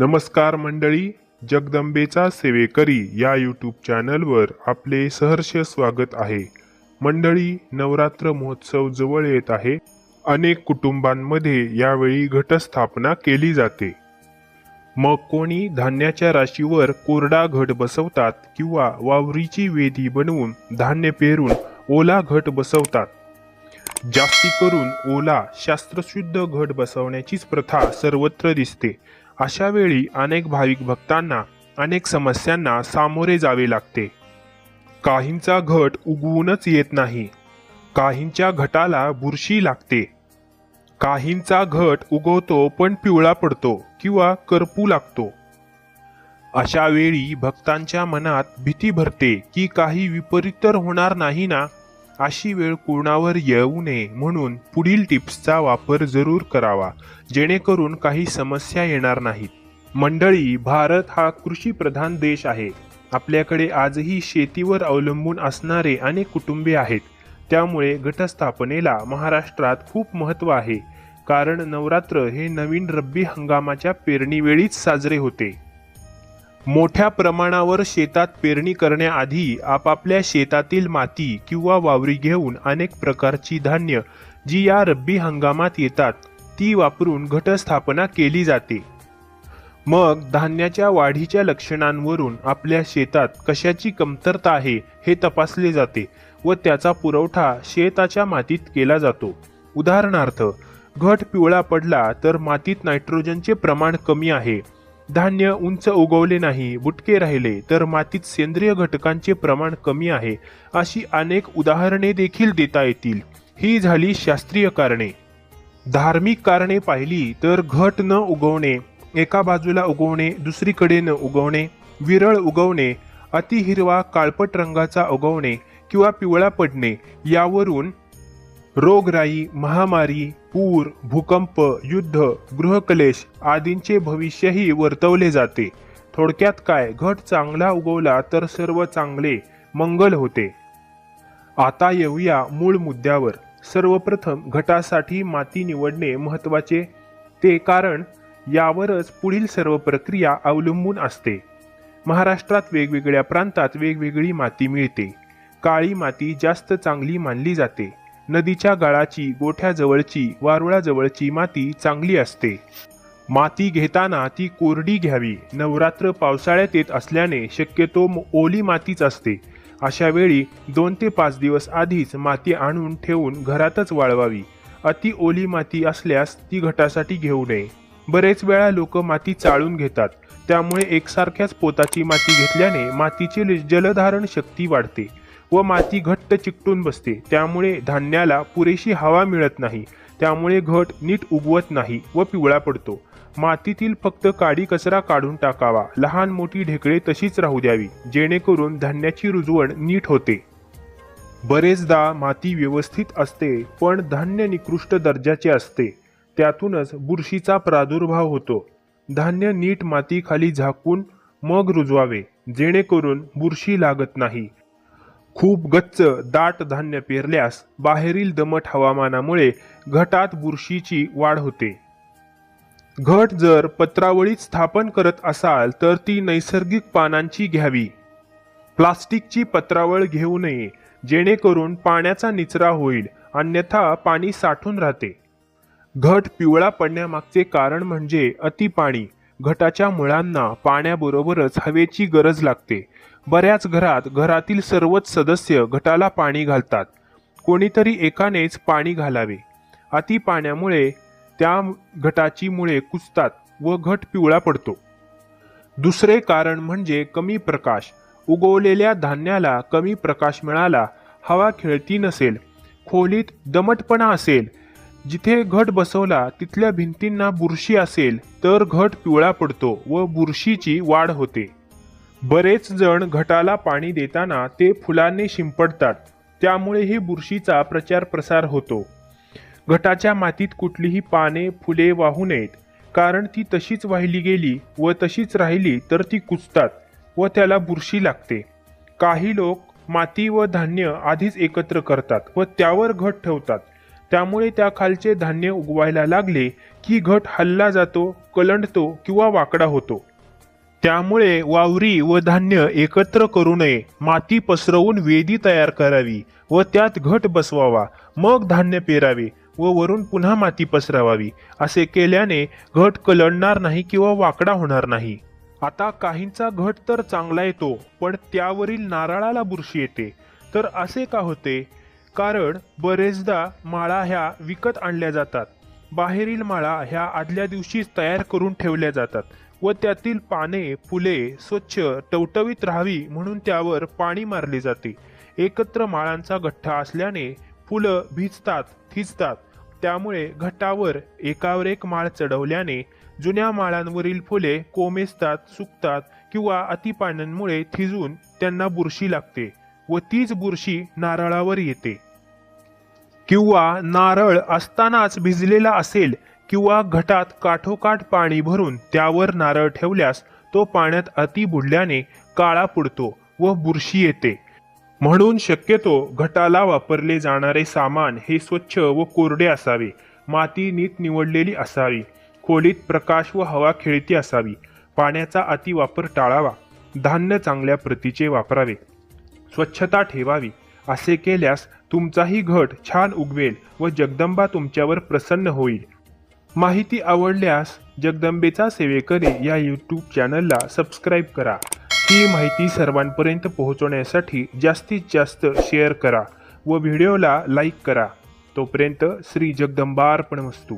नमस्कार मंडळी जगदंबेचा सेवेकरी या यूट्यूब चॅनलवर आपले सहर्ष स्वागत आहे. मंडळी नवरात्र महोत्सव जवळ येत आहे. अनेक कुटुंबांमध्ये यावेळी घटस्थापना केली जाते. मग कोणी धान्याच्या राशीवर कोरडा घट बसवतात किंवा वावरीची वेदी बनवून धान्य पेरून ओला घट बसवतात. जास्ती करून ओला शास्त्रशुद्ध घट बसवण्याचीच प्रथा सर्वत्र दिसते. अशा वेळी अनेक भाविक भक्तांना अनेक समस्यांना सामोरे जावे लागते. काहींचा घट उगवूनच येत नाही. काहींच्या घटाला बुरशी लागते. काहींचा घट उगवतो पण पिवळा पडतो किंवा करपू लागतो. अशा वेळी भक्तांच्या मनात भीती भरते की काही विपरीत तर होणार नाही ना? अशी वेळ कोणावर येऊ नये म्हणून पुढील टिप्सचा वापर जरूर करावा जेणेकरून काही समस्या येणार नाहीत. मंडळी भारत हा कृषी प्रधान देश आहे. आपल्याकडे आजही शेतीवर अवलंबून असणारे अनेक कुटुंबे आहेत. त्यामुळे घटस्थापनेला महाराष्ट्रात खूप महत्त्व आहे. कारण नवरात्र हे नवीन रब्बी हंगामाच्या पेरणीवेळीच साजरे होते. मोठ्या प्रमाणावर शेतात पेरणी करण्याआधी आपापल्या शेतातील माती किंवा वावरी घेऊन अनेक प्रकारची धान्य जी या रब्बी हंगामात येतात ती वापरून घटस्थापना केली जाते. मग धान्याच्या वाढीच्या लक्षणांवरून आपल्या शेतात कशाची कमतरता आहे हे तपासले जाते व त्याचा पुरवठा शेताच्या मातीत केला जातो. उदाहरणार्थ घट पिवळा पडला तर मातीत नायट्रोजनचे प्रमाण कमी आहे. धान्य उंच उगवले नाही बुटके राहिले तर मातीत सेंद्रिय घटकांचे प्रमाण कमी आहे अशी अनेक उदाहरणे देखील देता येतील. ही झाली शास्त्रीय कारणे. धार्मिक कारणे पाहिली तर घट न उगवणे एका बाजूला उगवणे दुसरीकडे न उगवणे विरळ उगवणे अतिहिरवा काळपट रंगाचा उगवणे किंवा पिवळा पडणे यावरून रोगराई महामारी पूर भूकंप युद्ध गृहकलेश आदींचे भविष्यही वर्तवले जाते. थोडक्यात काय घट चांगला उगवला तर सर्व चांगले मंगल होते. आता येऊया मूळ मुद्द्यावर. सर्वप्रथम घटासाठी माती निवडणे महत्त्वाचे. ते कारण यावरच पुढील सर्व प्रक्रिया अवलंबून असते. महाराष्ट्रात वेगवेगळ्या प्रांतात वेगवेगळी माती मिळते. काळी माती जास्त चांगली मानली जाते. नदीच्या गाळाची गोठ्याजवळची वारुळाजवळची माती चांगली असते. माती घेताना ती कोरडी घ्यावी. नवरात्र पावसाळ्यात येत असल्याने शक्यतो ओली मातीच असते. अशा वेळी दोन ते पाच दिवस आधीच माती आणून ठेवून घरातच वाळवावी. अति ओली माती असल्यास ती घटासाठी घेऊ नये. बरेच वेळा लोक माती चाळून घेतात. त्यामुळे एकसारख्याच पोताची माती घेतल्याने मातीची ल- जलधारण शक्ती वाढते. व माती घट्ट चिकटून बसते. त्यामुळे धान्याला पुरेशी हवा मिळत नाही. त्यामुळे घट नीट उगवत नाही व पिवळा पडतो. मातीतील फक्त काडी कचरा काढून टाकावा. लहान मोठी ढेकळे तशीच राहू द्यावी जेणेकरून धान्याची रुजवण नीट होते. बरेचदा माती व्यवस्थित असते पण धान्य निकृष्ट दर्जाचे असते. त्यातूनच बुरशीचा प्रादुर्भाव होतो. धान्य नीट मातीखाली झाकून मग रुजवावे जेणेकरून बुरशी लागत नाही. खूप गच्च दाट धान्य पेरल्यास बाहेरील दमट हवामानामुळे घटात बुरशीची वाढ होते. घट जर पत्रावळीत स्थापन करत असाल तर ती नैसर्गिक पानांची घ्यावी. प्लास्टिकची पत्रावळ घेऊ नये जेणेकरून पाण्याचा निचरा होईल अन्यथा पाणी साठून राहते. घट पिवळा पडण्यामागचे कारण म्हणजे अति पाणी घटाच्या मुळांना पाण्याबरोबरच हवेची गरज लागते. बऱ्याच घरात घरातील सर्वच सदस्य घटाला पाणी घालतात. कोणीतरी एकानेच पाणी घालावे. अति पाण्यामुळे त्या घटाची मुळे कुजतात व घट पिवळा पडतो. दुसरे कारण म्हणजे कमी प्रकाश. उगवलेल्या धान्याला कमी प्रकाश मिळाला हवा खेळती नसेल खोलीत दमटपणा असेल जिथे घट बसवला तिथल्या भिंतींना बुरशी असेल तर घट पिवळा पडतो व बुरशीची वाढ होते. बरेच जण घटाला पाणी देताना ते फुलांनी शिंपडतात. त्यामुळेही बुरशीचा प्रचार प्रसार होतो. घटाच्या मातीत कुठलीही पाने फुले वाहू नयेत. कारण ती तशीच वाहिली गेली व तशीच राहिली तर ती कुजतात व त्याला बुरशी लागते. काही लोक माती व धान्य आधीच एकत्र करतात व त्यावर घट ठेवतात. त्यामुळे त्या खालचे धान्य उगवायला लागले की घट हल्ला जातो कलंडतो किंवा वाकडा होतो. त्यामुळे वावरी व धान्य एकत्र करू नये. माती पसरवून वेदी तयार करावी व त्यात घट बसवावा. मग धान्य पेरावे व वरून पुन्हा माती पसरावावी. असे केल्याने घट कलडणार नाही किंवा वाकडा होणार नाही. आता काहींचा घट तर चांगला येतो पण त्यावरील नारळाला बुरशी येते. तर असे का होते? कारण बरेचदा माळा ह्या विकत आणल्या जातात. बाहेरील माळा ह्या आदल्या दिवशीच तयार करून ठेवल्या जातात. व त्यातील पाने फुले स्वच्छ टवटवीत राहावी म्हणून त्यावर पाणी मारले जाते. एकत्र माळांचा गठ्ठा असल्याने फुलं भिजतात थिजतात. त्यामुळे घट्टावर एकावर एक माळ चढवल्याने जुन्या माळांवरील फुले कोमेजतात सुकतात किंवा अतिपाण्यांमुळे थिजून त्यांना बुरशी लागते व तीच बुरशी नारळावर येते. किंवा नारळ असतानाच भिजलेला असेल किंवा घटात काठोकाठ पाणी भरून त्यावर नारळ ठेवल्यास तो पाण्यात अति बुडल्याने काळा पुडतो व बुरशी येते. म्हणून शक्यतो घटाला वापरले जाणारे सामान हे स्वच्छ व कोरडे असावे. माती नीट निवडलेली असावी. खोलीत प्रकाश व हवा खेळती असावी. पाण्याचा अतिवापर टाळावा. धान्य चांगल्या प्रतीचे वापरावे. स्वच्छता ठेवावी. असे केल्यास तुमचाही घट छान उगवेल व जगदंबा तुमच्यावर प्रसन्न होईल. माहिती आवडल्यास जगदंबेचा सेवेकरी या यूट्यूब चॅनलला सबस्क्राईब करा. ही माहिती सर्वांपर्यंत पोहोचवण्यासाठी जास्तीत जास्त शेअर करा व व्हिडिओला लाईक करा. तोपर्यंत श्री जगदंबार्पण वस्तू